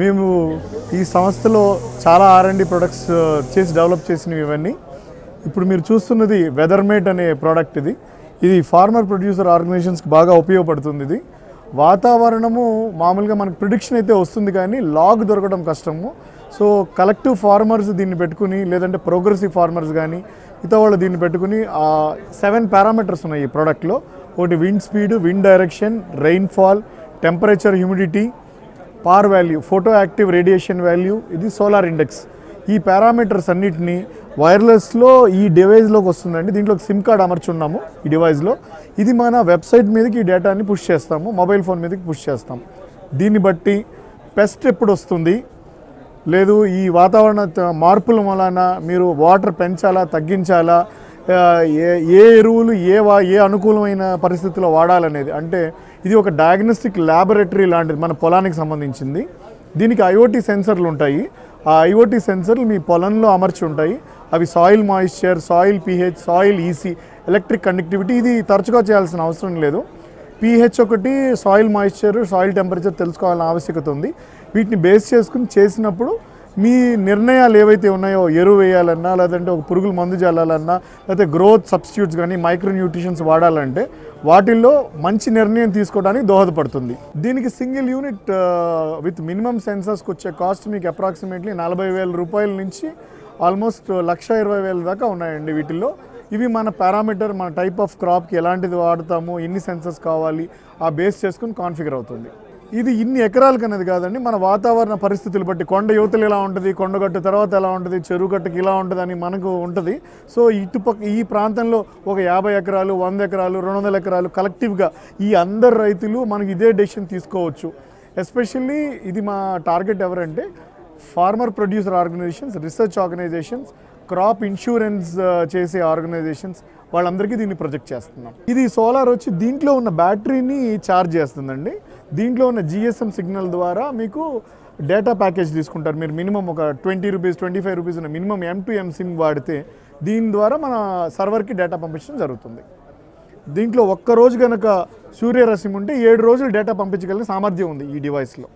మేము ఈ సంస్థలో చాలా ఆర్ అండ్ ప్రొడక్ట్స్ చేసి డెవలప్ చేసినవి ఇవన్నీ. ఇప్పుడు మీరు చూస్తున్నది వెదర్మేట్ అనే ప్రోడక్ట్ ఇది. ఇది ఫార్మర్ ప్రొడ్యూసర్ ఆర్గనైజేషన్స్కి బాగా ఉపయోగపడుతుంది ఇది. వాతావరణము మామూలుగా మనకు ప్రిడిక్షన్ అయితే వస్తుంది కానీ లాగ్ దొరకడం కష్టము. సో కలెక్టివ్ ఫార్మర్స్ దీన్ని పెట్టుకుని లేదంటే ప్రోగ్రెసివ్ ఫార్మర్స్ కానీ మిగతా వాళ్ళు దీన్ని పెట్టుకుని సెవెన్ పారామీటర్స్ ఉన్నాయి ఈ ప్రోడక్ట్లో ఒకటి wind speed wind direction rainfall temperature humidity PAR value photo active radiation value ఇది సోలార్ ఇండెక్స్ ఈ పారామీటర్స్ అన్నిటిని వైర్లెస్లో ఈ డివైస్లోకి వస్తుందండి. దీంట్లో సిమ్ కార్డ్ అమర్చున్నాము ఈ డివైస్లో ఇది మన వెబ్సైట్ మీదకి ఈ డేటాని పుష్ చేస్తాము మొబైల్ ఫోన్ మీదకి పుష్ చేస్తాం దీన్ని బట్టి పెస్ట్ ఎప్పుడు వస్తుంది? లేదు ఈ వాతావరణ మార్పుల వలన మీరు వాటర్ పెంచాలా తగ్గించాలా? ఏ ఏ ఎరువులు ఏ వా ఏ అనుకూలమైన పరిస్థితుల్లో వాడాలనేది. అంటే ఇది ఒక డయాగ్నోస్టిక్ ల్యాబొరేటరీ లాంటిది మన పొలానికి సంబంధించింది. దీనికి ఐఓటీ సెన్సర్లు ఉంటాయి. ఆ ఐఓటీ సెన్సర్లు మీ పొలంలో అమర్చి ఉంటాయి. అవి soil moisture soil PH soil EC electric conductivity ఇది తరచుగా చేయాల్సిన అవసరం లేదు. పీహెచ్ ఒకటి సాయిల్ మాయిశ్చర్ సాయిల్ టెంపరేచర్ తెలుసుకోవాలని ఆవశ్యకత ఉంది. వీటిని బేస్ చేసుకుని చేసినప్పుడు మీ నిర్ణయాలు ఏవైతే ఉన్నాయో ఎరువు వేయాలన్నా లేదంటే ఒక పురుగుల మందు చల్లాలన్నా లేకపోతే గ్రోత్ సబ్స్టిట్యూట్స్ కానీ మైక్రో న్యూట్రిషన్స్ వాడాలంటే వాటిల్లో మంచి నిర్ణయం తీసుకోవడానికి దోహదపడుతుంది. దీనికి సింగిల్ యూనిట్ విత్ మినిమం సెన్సర్స్కి వచ్చే కాస్ట్ మీకు అప్రాక్సిమేట్లీ నలభై వేల రూపాయల నుంచి ఆల్మోస్ట్ లక్ష ఇరవై వేల దాకా ఉన్నాయండి వీటిల్లో. ఇవి మన పారామీటర్ మన టైప్ ఆఫ్ క్రాప్కి ఎలాంటిది వాడతాము ఎన్ని సెన్సర్స్ కావాలి ఆ బేస్ చేసుకుని కాన్ఫిగర్ అవుతుంది. ఇది ఇన్ని ఎకరాలకు అనేది కాదండి. మన వాతావరణ పరిస్థితులు బట్టి కొండ యువతలు ఎలా ఉంటుంది కొండగట్టు తర్వాత ఎలా ఉంటుంది చెరువు గట్టుకి ఇలా ఉంటుంది అని మనకు ఉంటుంది. సో ఇటుపక్క ఈ ప్రాంతంలో ఒక యాభై ఎకరాలు వంద ఎకరాలు రెండు వందల ఎకరాలు కలెక్టివ్గా ఈ అందరు రైతులు మనకి ఇదే డెసిషన్ తీసుకోవచ్చు. ఎస్పెషల్లీ ఇది మా టార్గెట్ ఎవరంటే farmer producer organisations research organisations crop insurance చేసే ఆర్గనైజేషన్స్ వాళ్ళందరికీ దీన్ని ప్రొజెక్ట్ చేస్తున్నాం. ఇది సోలార్ వచ్చి దీంట్లో ఉన్న బ్యాటరీని ఛార్జ్ చేస్తుందండి. దీంట్లో ఉన్న జిఎస్ఎం సిగ్నల్ ద్వారా మీకు డేటా ప్యాకేజ్ తీసుకుంటారు. మీరు మినిమం ఒక twenty rupees twenty five rupees ఉన్న minimum M to M SIM వాడితే దీని ద్వారా మన సర్వర్కి డేటా పంపించడం జరుగుతుంది. దీంట్లో ఒక్క రోజు కనుక సూర్యరశ్మి ఉంటే ఏడు రోజులు డేటా పంపించగలిగిన సామర్థ్యం ఉంది ఈ డివైస్లో